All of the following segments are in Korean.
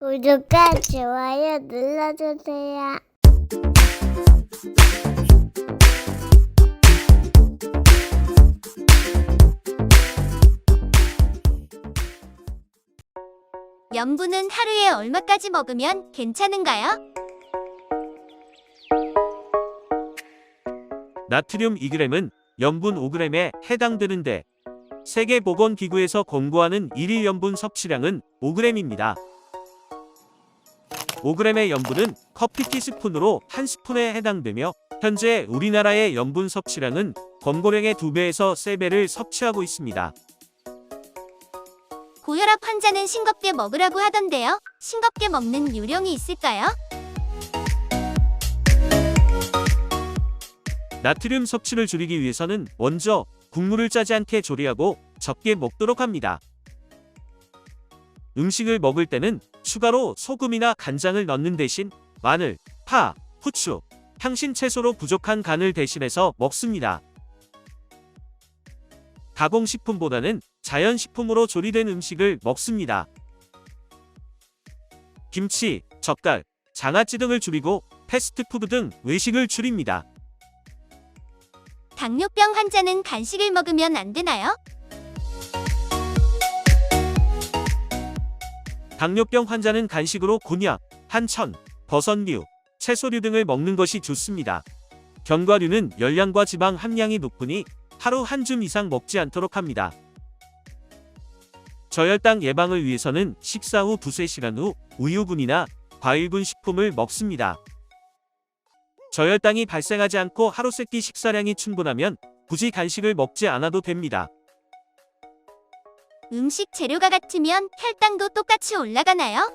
구독과 좋아요 눌러주세요. 염분은 하루에 얼마까지 먹으면 괜찮은가요? 나트륨 2g은 염분 5g에 해당되는데 세계보건기구에서 권고하는 일일 염분 섭취량은 5g입니다. 5g의 염분은 커피 티스푼으로 한 스푼에 해당되며 현재 우리나라의 염분 섭취량은 권고량의 2배에서 3배를 섭취하고 있습니다. 고혈압 환자는 싱겁게 먹으라고 하던데요. 싱겁게 먹는 요령이 있을까요? 나트륨 섭취를 줄이기 위해서는 먼저 국물을 짜지 않게 조리하고 적게 먹도록 합니다. 음식을 먹을 때는 추가로 소금이나 간장을 넣는 대신 마늘, 파, 후추, 향신 채소로 부족한 간을 대신해서 먹습니다. 가공식품보다는 자연식품으로 조리된 음식을 먹습니다. 김치, 젓갈, 장아찌 등을 줄이고 패스트푸드 등 외식을 줄입니다. 당뇨병 환자는 간식을 먹으면 안 되나요? 당뇨병 환자는 간식으로 곤약, 한천, 버섯류, 채소류 등을 먹는 것이 좋습니다. 견과류는 열량과 지방 함량이 높으니 하루 한 줌 이상 먹지 않도록 합니다. 저혈당 예방을 위해서는 식사 후 두세 시간 후 우유분이나 과일분 식품을 먹습니다. 저혈당이 발생하지 않고 하루 세끼 식사량이 충분하면 굳이 간식을 먹지 않아도 됩니다. 음식 재료가 같으면 혈당도 똑같이 올라가나요?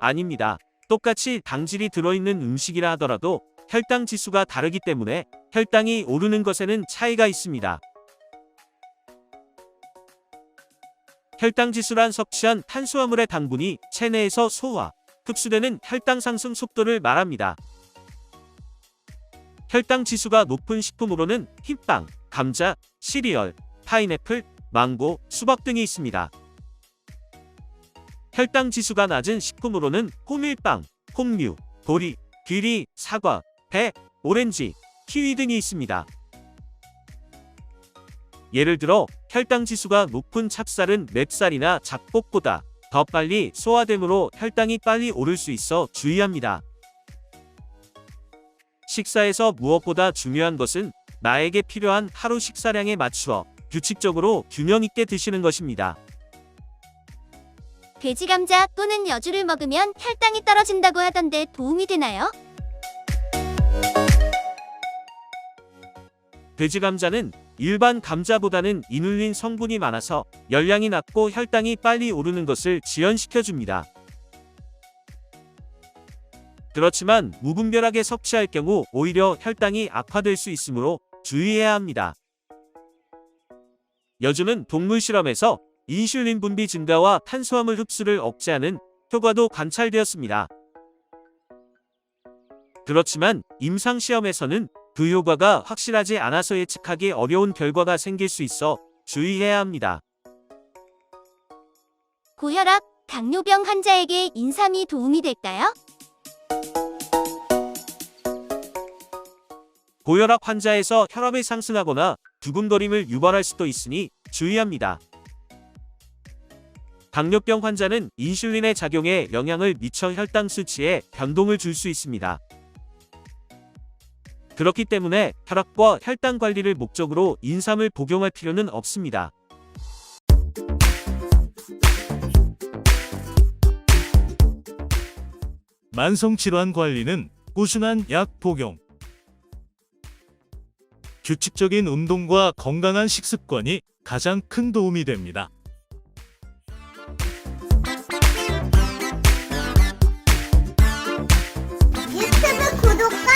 아닙니다. 똑같이 당질이 들어있는 음식이라 하더라도 혈당 지수가 다르기 때문에 혈당이 오르는 것에는 차이가 있습니다. 혈당 지수란 섭취한 탄수화물의 당분이 체내에서 소화, 흡수되는 혈당 상승 속도를 말합니다. 혈당 지수가 높은 식품으로는 흰빵, 감자, 시리얼, 파인애플, 망고, 수박 등이 있습니다. 혈당 지수가 낮은 식품으로는 호밀빵, 콩류, 보리, 귀리, 사과, 배, 오렌지, 키위 등이 있습니다. 예를 들어 혈당 지수가 높은 찹쌀은 맵쌀이나 잡곡보다 더 빨리 소화되므로 혈당이 빨리 오를 수 있어 주의합니다. 식사에서 무엇보다 중요한 것은 나에게 필요한 하루 식사량에 맞추어 규칙적으로 균형 있게 드시는 것입니다. 돼지 감자 또는 여주를 먹으면 혈당이 떨어진다고 하던데 도움이 되나요? 돼지 감자는 일반 감자보다는 이눌린 성분이 많아서 열량이 낮고 혈당이 빨리 오르는 것을 지연시켜 줍니다. 그렇지만 무분별하게 섭취할 경우 오히려 혈당이 악화될 수 있으므로 주의해야 합니다. 여주는 동물 실험에서 인슐린 분비 증가와 탄수화물 흡수를 억제하는 효과도 관찰되었습니다. 그렇지만 임상 시험에서는 그 효과가 확실하지 않아서 예측하기 어려운 결과가 생길 수 있어 주의해야 합니다. 고혈압, 당뇨병 환자에게 인삼이 도움이 될까요? 고혈압 환자에서 혈압이 상승하거나 두근거림을 유발할 수도 있으니 주의합니다. 당뇨병 환자는 인슐린의 작용에 영향을 미쳐 혈당 수치에 변동을 줄 수 있습니다. 그렇기 때문에 혈압과 혈당 관리를 목적으로 인삼을 복용할 필요는 없습니다. 만성질환 관리는 꾸준한 약 복용. 규칙적인 운동과 건강한 식습관이 가장 큰 도움이 됩니다. 유튜브 구독과